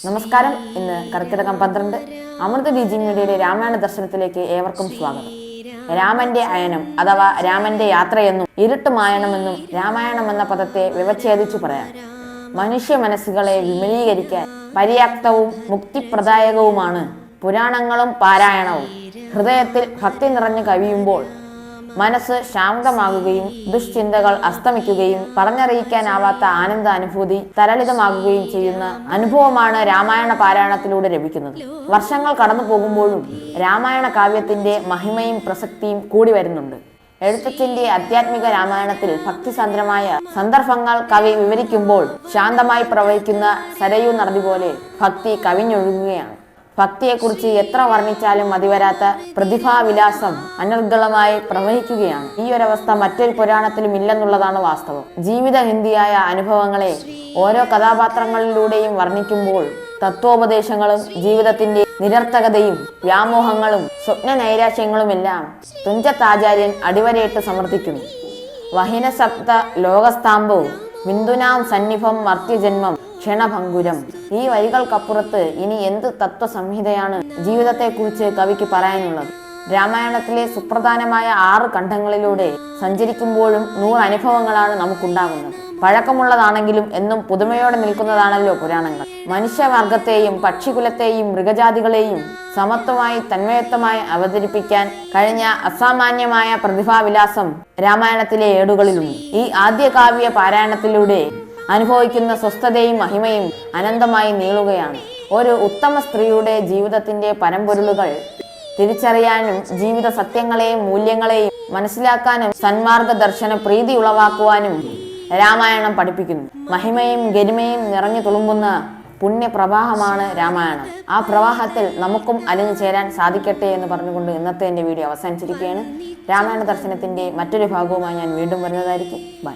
നമസ്കാരം. ഇന്ന് കർക്കിടകം പന്ത്രണ്ട്. അമൃത ബീജിംഗ് മീഡിയയുടെ രാമായണ ദർശനത്തിലേക്ക് ഏവർക്കും സ്വാഗതം. രാമന്റെ അയനം അഥവാ രാമന്റെ യാത്രയെന്നും ഇരുട്ടുമായണമെന്നും രാമായണം എന്ന പദത്തെ വ്യവച്ഛേദിച്ചു പറയാം. മനുഷ്യ മനസ്സുകളെ വിമലീകരിക്കാൻ പര്യാപ്തവും മുക്തിപ്രദായകവുമാണ് പുരാണങ്ങളും പാരായണവും. ഹൃദയത്തിൽ ഭക്തി നിറഞ്ഞു കവിയുമ്പോൾ മനസ്സ് ശാന്തമാകുകയും ദുഷ്ചിന്തകൾ അസ്തമിക്കുകയും പറഞ്ഞറിയിക്കാനാവാത്ത ആനന്ദ അനുഭൂതി തരളിതമാകുകയും ചെയ്യുന്ന അനുഭവമാണ് രാമായണ പാരായണത്തിലൂടെ ലഭിക്കുന്നത്. വർഷങ്ങൾ കടന്നു പോകുമ്പോഴും രാമായണ കാവ്യത്തിന്റെ മഹിമയും പ്രസക്തിയും കൂടി വരുന്നുണ്ട്. എഴുത്തച്ഛന്റെ ആധ്യാത്മിക രാമായണത്തിൽ ഭക്തിസാന്ദ്രമായ സന്ദർഭങ്ങൾ കവി വിവരിക്കുമ്പോൾ ശാന്തമായി പ്രവഹിക്കുന്ന സരയൂ നദി പോലെ ഭക്തി കവിഞ്ഞൊഴുകുകയാണ്. ഭക്തിയെക്കുറിച്ച് എത്ര വർണിച്ചാലും മതിവരാത്ത പ്രതിഭാവിലാസം അനർഗളമായി പ്രവഹിക്കുകയാണ്. ഈ ഒരവസ്ഥ മറ്റൊരു പുരാണത്തിലും ഇല്ലെന്നുള്ളതാണ് വാസ്തവം. ജീവിത ഹിന്ദിയായ അനുഭവങ്ങളെ ഓരോ കഥാപാത്രങ്ങളിലൂടെയും വർണിക്കുമ്പോൾ തത്വോപദേശങ്ങളും ജീവിതത്തിന്റെ നിരർത്ഥകതയും വ്യാമോഹങ്ങളും സ്വപ്ന നൈരാശ്യങ്ങളുമെല്ലാം തുഞ്ചത്താചാര്യൻ അടിവരയിട്ട് സമർത്ഥിക്കുന്നു. വഹിനസപ്ത ലോകസ്താംബവും ബിന്ദുനാം സന്നിഭം മർത്യജന്മം ക്ഷണഭങ്കുരം. ഈ വരികൾക്കപ്പുറത്ത് ഇനി എന്ത് തത്വസംഹിതയാണ് ജീവിതത്തെക്കുറിച്ച് കവിക്ക് പറയാനുള്ളത്? രാമായണത്തിലെ സുപ്രധാനമായ ആറ് ഖണ്ഡങ്ങളിലൂടെ സഞ്ചരിക്കുമ്പോഴും നൂറ് അനുഭവങ്ങളാണ് നമുക്കുണ്ടാകുന്നത്. പഴക്കമുള്ളതാണെങ്കിലും എന്നും പുതുമയോടെ നിൽക്കുന്നതാണല്ലോ പുരാണങ്ങൾ. മനുഷ്യവർഗത്തെയും പക്ഷികുലത്തെയും മൃഗജാതികളെയും സമത്വമായി തന്മയത്വമായി അവതരിപ്പിക്കാൻ കഴിഞ്ഞ അസാമാന്യമായ പ്രതിഭാവിലാസം രാമായണത്തിലെ ഏടുകളിലുണ്ട്. ഈ ആദ്യ കാവ്യ പാരായണത്തിലൂടെ അനുഭവിക്കുന്ന സ്വസ്ഥതയും മഹിമയും അനന്തമായി നീളുകയാണ്. ഒരു ഉത്തമ സ്ത്രീയുടെ ജീവിതത്തിന്റെ പരമ്പൊരുളുകൾ തിരിച്ചറിയാനും ജീവിത സത്യങ്ങളെയും മൂല്യങ്ങളെയും മനസ്സിലാക്കാനും സന്മാർഗ ദർശന പ്രീതി ഉളവാക്കുവാനും രാമായണം പഠിപ്പിക്കുന്നു. മഹിമയും ഗരിമയും നിറഞ്ഞു തുളുമ്പുന്ന പുണ്യപ്രവാഹമാണ് രാമായണം. ആ പ്രവാഹത്തിൽ നമുക്കും അലിഞ്ഞു ചേരാൻ സാധിക്കട്ടെ എന്ന് പറഞ്ഞുകൊണ്ട് ഇന്നത്തെ എന്റെ വീഡിയോ അവസാനിച്ചിരിക്കുകയാണ്. രാമായണ ദർശനത്തിന്റെ മറ്റൊരു ഭാഗവുമായി ഞാൻ വീണ്ടും വരുന്നതായിരിക്കും. ബൈ.